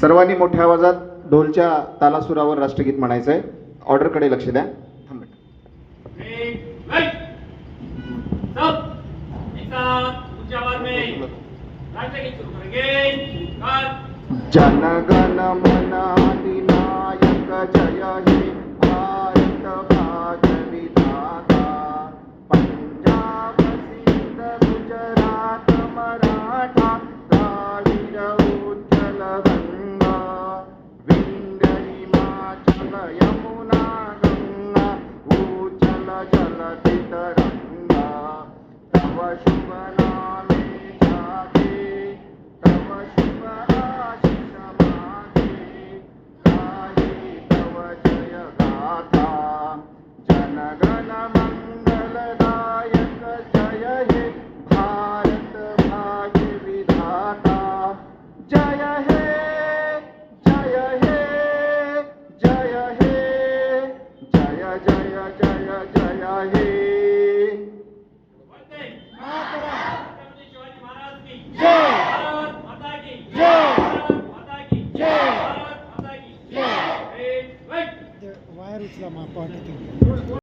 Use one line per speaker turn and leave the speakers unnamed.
सर्वांनी मोठ्या आवाजात ढोलच्या तालासुरावर राष्ट्रगीत म्हणायचं आहे ऑर्डरकडे लक्ष द्या. जनगण मनाली नायक जय हे भारत भाग्य विधाता पंजाब सिंध गुजरात मराठा उज्जल यमुनालं कुचल चलति तरङ्गा तव शिवनाम गाते तव शिवी तव जय खाता जनगणमङ्गलदायक जय
माता की एक लाइट
वायर उचला मा पाठ